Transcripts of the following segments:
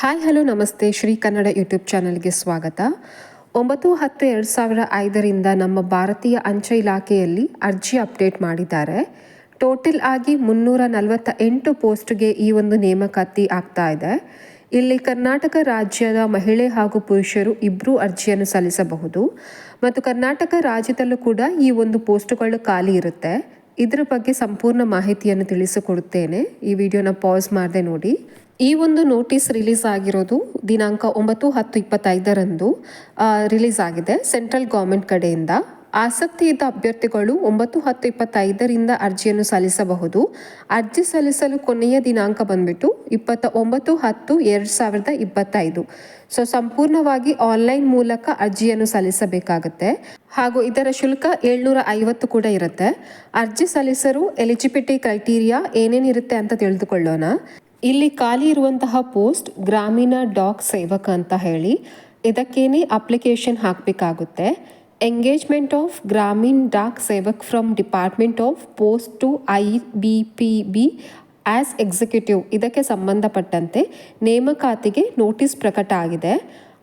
Hi, hello, ನಮಸ್ತೆ. Shri Kannada YouTube ಚಾನಲ್ಗೆ ಸ್ವಾಗತ. ಒಂಬತ್ತು ಹತ್ತು ಎರಡು ಸಾವಿರ ಐದರಿಂದ ನಮ್ಮ ಭಾರತೀಯ ಅಂಚೆ ಇಲಾಖೆಯಲ್ಲಿ ಅರ್ಜಿ ಅಪ್ಡೇಟ್ ಮಾಡಿದ್ದಾರೆ. ಟೋಟಲ್ ಆಗಿ ಮುನ್ನೂರ ನಲವತ್ತ ಎಂಟು ಪೋಸ್ಟ್ಗೆ ಈ ಒಂದು ನೇಮಕಾತಿ ಆಗ್ತಾ ಇದೆ. ಇಲ್ಲಿ ಕರ್ನಾಟಕ ರಾಜ್ಯದ ಮಹಿಳೆ ಹಾಗೂ ಪುರುಷರು ಇಬ್ಬರೂ ಅರ್ಜಿಯನ್ನು ಸಲ್ಲಿಸಬಹುದು. ಮತ್ತು ಕರ್ನಾಟಕ ರಾಜ್ಯದಲ್ಲೂ ಕೂಡ ಈ ಒಂದು ಪೋಸ್ಟ್ಗಳು ಖಾಲಿ ಇರುತ್ತೆ. ಇದರ ಬಗ್ಗೆ ಸಂಪೂರ್ಣ ಮಾಹಿತಿಯನ್ನು ತಿಳಿಸಿಕೊಡುತ್ತೇನೆ. ಈ ವಿಡಿಯೋನ ಪಾಸ್ ಮಾಡದೆ ನೋಡಿ. ಈ ಒಂದು ನೋಟಿಸ್ ರಿಲೀಸ್ ಆಗಿರೋದು ದಿನಾಂಕ ಒಂಬತ್ತು ಹತ್ತು ಇಪ್ಪತ್ತೈದರಂದು ರಿಲೀಸ್ ಆಗಿದೆ ಸೆಂಟ್ರಲ್ ಗೌರ್ಮೆಂಟ್ ಕಡೆಯಿಂದ. ಆಸಕ್ತಿ ಇದ್ದ ಅಭ್ಯರ್ಥಿಗಳು ಒಂಬತ್ತು ಹತ್ತು ಇಪ್ಪತ್ತೈದರಿಂದ ಅರ್ಜಿಯನ್ನು ಸಲ್ಲಿಸಬಹುದು. ಅರ್ಜಿ ಸಲ್ಲಿಸಲು ಕೊನೆಯ ದಿನಾಂಕ ಬಂದ್ಬಿಟ್ಟು ಇಪ್ಪತ್ತ ಒಂಬತ್ತು ಹತ್ತು ಎರಡು ಸಾವಿರದ ಇಪ್ಪತ್ತೈದು. ಸೊ, ಸಂಪೂರ್ಣವಾಗಿ ಆನ್ಲೈನ್ ಮೂಲಕ ಅರ್ಜಿಯನ್ನು ಸಲ್ಲಿಸಬೇಕಾಗುತ್ತೆ. ಹಾಗೂ ಇದರ ಶುಲ್ಕ ಏಳ್ನೂರ ಐವತ್ತು ಕೂಡ ಇರುತ್ತೆ. ಅರ್ಜಿ ಸಲ್ಲಿಸಲು ಎಲಿಜಿಬಿಲಿಟಿ ಕ್ರೈಟೀರಿಯಾ ಏನೇನಿರುತ್ತೆ ಅಂತ ತಿಳಿದುಕೊಳ್ಳೋಣ. ಇಲ್ಲಿ ಖಾಲಿ ಇರುವಂತಹ ಪೋಸ್ಟ್ ಗ್ರಾಮೀಣ ಡಾಕ್ ಸೇವಕ ಅಂತ ಹೇಳಿ. ಇದಕ್ಕೇನೆ ಅಪ್ಲಿಕೇಶನ್ ಹಾಕಬೇಕಾಗುತ್ತೆ. Engagement of Gramin Dak Sevak from department of post to I B P B as executive. ಇದಕ್ಕೆ ಸಂಬಂಧಪಟ್ಟಂತೆ ನೇಮಕಾತಿಗೆ ನೋಟಿಸ್ ಪ್ರಕಟ ಆಗಿದೆ.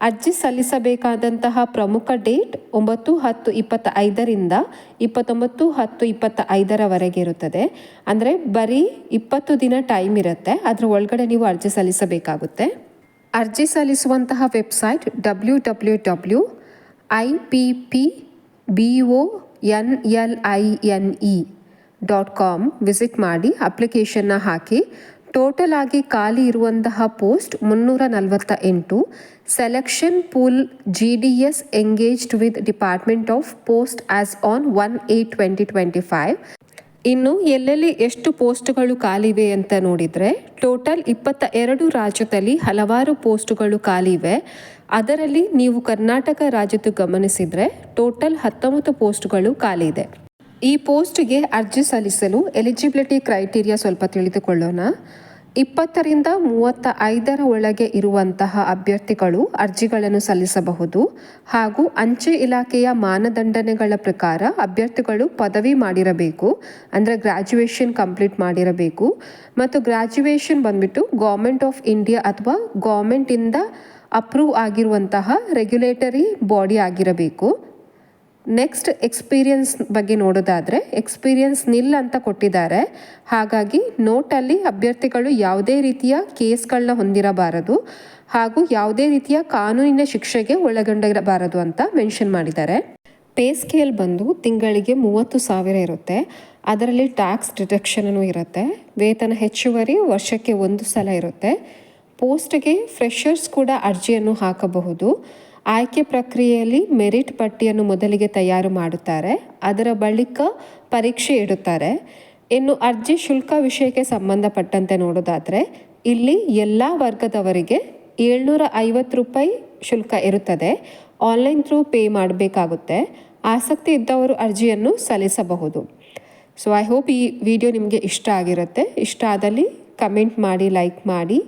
ಅರ್ಜಿ ಸಲ್ಲಿಸಬೇಕಾದಂತಹ ಪ್ರಮುಖ ಡೇಟ್ ಒಂಬತ್ತು ಹತ್ತು ಇಪ್ಪತ್ತ ಐದರಿಂದ ಇಪ್ಪತ್ತೊಂಬತ್ತು ಹತ್ತು ಇಪ್ಪತ್ತ ಐದರವರೆಗೆ ಇರುತ್ತದೆ. ಅಂದರೆ ಬರೀ ಇಪ್ಪತ್ತು ದಿನ ಟೈಮ್ ಇರುತ್ತೆ. ಅದರ ಒಳಗಡೆ ನೀವು ಅರ್ಜಿ ಸಲ್ಲಿಸಬೇಕಾಗುತ್ತೆ. ಅರ್ಜಿ ಸಲ್ಲಿಸುವಂತಹ website W W W I P P B O N L I N E dot com visit ಮಾಡಿ ಅಪ್ಲಿಕೇಶನ್ನ ಹಾಕಿ. ಟೋಟಲ್ ಆಗಿ ಖಾಲಿ ಇರುವಂತಹ ಪೋಸ್ಟ್ ಮುನ್ನೂರ ನಲವತ್ತ ಎಂಟು. Selection pool G D S engaged with department of post as on one eight twenty twenty five ಇನ್ನು ಎಲ್ಲೆಲ್ಲಿ ಎಷ್ಟು ಪೋಸ್ಟ್ಗಳು ಖಾಲಿವೆ ಅಂತ ನೋಡಿದರೆ ಟೋಟಲ್ ಇಪ್ಪತ್ತ ಎರಡು ರಾಜ್ಯದಲ್ಲಿ ಹಲವಾರು ಪೋಸ್ಟ್ಗಳು ಖಾಲಿವೆ ಅದರಲ್ಲಿ ನೀವು ಕರ್ನಾಟಕ ರಾಜ್ಯದ ಗಮನಿಸಿದರೆ ಟೋಟಲ್ ಹತ್ತೊಂಬತ್ತು ಪೋಸ್ಟ್ಗಳು ಖಾಲಿ ಇದೆ. ಈ ಪೋಸ್ಟ್ಗೆ ಅರ್ಜಿ ಸಲ್ಲಿಸಲು ಎಲಿಜಿಬಿಲಿಟಿ ಕ್ರೈಟೀರಿಯಾ ಸ್ವಲ್ಪ ತಿಳಿದುಕೊಳ್ಳೋಣ. ಇಪ್ಪತ್ತರಿಂದ ಮೂವತ್ತ ಐದರ ಒಳಗೆ ಇರುವಂತಹ ಅಭ್ಯರ್ಥಿಗಳು ಅರ್ಜಿಗಳನ್ನು ಸಲ್ಲಿಸಬಹುದು ಹಾಗೂ ಅಂಚೆ ಇಲಾಖೆಯ ಮಾನದಂಡನೆಗಳ ಪ್ರಕಾರ ಅಭ್ಯರ್ಥಿಗಳು ಪದವಿ ಮಾಡಿರಬೇಕು, ಅಂದರೆ ಗ್ರ್ಯಾಜುಯೇಷನ್ ಕಂಪ್ಲೀಟ್ ಮಾಡಿರಬೇಕು. ಮತ್ತು ಗ್ರ್ಯಾಜುಯೇಷನ್ ಬಂದ್ಬಿಟ್ಟು ಗೌರ್ಮೆಂಟ್ ಆಫ್ ಇಂಡಿಯಾ ಅಥವಾ ಗೌರ್ಮೆಂಟಿಂದ ಅಪ್ರೂವ್ ಆಗಿರುವಂತಹ ರೆಗ್ಯುಲೇಟರಿ ಬಾಡಿ ಆಗಿರಬೇಕು. ನೆಕ್ಸ್ಟ್ ಎಕ್ಸ್ಪೀರಿಯನ್ಸ್ ಬಗ್ಗೆ ನೋಡೋದಾದರೆ ಎಕ್ಸ್ಪೀರಿಯನ್ಸ್ ನಿಲ್ ಅಂತ ಕೊಟ್ಟಿದ್ದಾರೆ. ಹಾಗಾಗಿ ನೋಟಲ್ಲಿ ಅಭ್ಯರ್ಥಿಗಳು ಯಾವುದೇ ರೀತಿಯ ಕೇಸ್ಗಳನ್ನ ಹೊಂದಿರಬಾರದು ಹಾಗೂ ಯಾವುದೇ ರೀತಿಯ ಕಾನೂನಿನ ಶಿಕ್ಷೆಗೆ ಒಳಗೊಂಡಿರಬಾರದು ಅಂತ ಮೆನ್ಷನ್ ಮಾಡಿದ್ದಾರೆ. ಪೇ ಸ್ಕೇಲ್ ಬಂದು ತಿಂಗಳಿಗೆ ಮೂವತ್ತು ಸಾವಿರ ಇರುತ್ತೆ. ಅದರಲ್ಲಿ ಟ್ಯಾಕ್ಸ್ ಡಿಡಕ್ಷನೂ ಇರುತ್ತೆ. ವೇತನ ಹೆಚ್ಚುವರಿ ವರ್ಷಕ್ಕೆ ಒಂದು ಸಲ ಇರುತ್ತೆ. ಪೋಸ್ಟ್ಗೆ ಫ್ರೆಷರ್ಸ್ ಕೂಡ ಅರ್ಜಿಯನ್ನು ಹಾಕಬಹುದು. ಆಯ್ಕೆ ಪ್ರಕ್ರಿಯೆಯಲ್ಲಿ ಮೆರಿಟ್ ಪಟ್ಟಿಯನ್ನು ಮೊದಲಿಗೆ ತಯಾರು ಮಾಡುತ್ತಾರೆ, ಅದರ ಬಳಿಕ ಪರೀಕ್ಷೆ ಇಡುತ್ತಾರೆ. ಇನ್ನು ಅರ್ಜಿ ಶುಲ್ಕ ವಿಷಯಕ್ಕೆ ಸಂಬಂಧಪಟ್ಟಂತೆ ನೋಡೋದಾದರೆ, ಇಲ್ಲಿ ಎಲ್ಲ ವರ್ಗದವರಿಗೆ ಏಳ್ನೂರ ಐವತ್ತು ರೂಪಾಯಿ ಶುಲ್ಕ ಇರುತ್ತದೆ. ಆನ್ಲೈನ್ ಥ್ರೂ ಪೇ ಮಾಡಬೇಕಾಗುತ್ತೆ. ಆಸಕ್ತಿ ಇದ್ದವರು ಅರ್ಜಿಯನ್ನು ಸಲ್ಲಿಸಬಹುದು. ಸೊ ಐ ಹೋಪ್ ಈ ವಿಡಿಯೋ ನಿಮಗೆ ಇಷ್ಟ ಆಗಿರುತ್ತೆ. ಇಷ್ಟ ಆದಲ್ಲಿ ಕಮೆಂಟ್ ಮಾಡಿ, ಲೈಕ್ ಮಾಡಿ.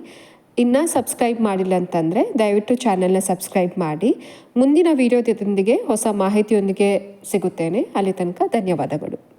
ಇನ್ನೂ ಸಬ್ಸ್ಕ್ರೈಬ್ ಮಾಡಿಲ್ಲ ಅಂತಂದರೆ ದಯವಿಟ್ಟು ಚಾನಲ್ನ ಸಬ್ಸ್ಕ್ರೈಬ್ ಮಾಡಿ. ಮುಂದಿನ ವೀಡಿಯೋದೊಂದಿಗೆ ಹೊಸ ಮಾಹಿತಿಯೊಂದಿಗೆ ಸಿಗುತ್ತೇನೆ. ಅಲ್ಲಿ ತನಕ ಧನ್ಯವಾದಗಳು.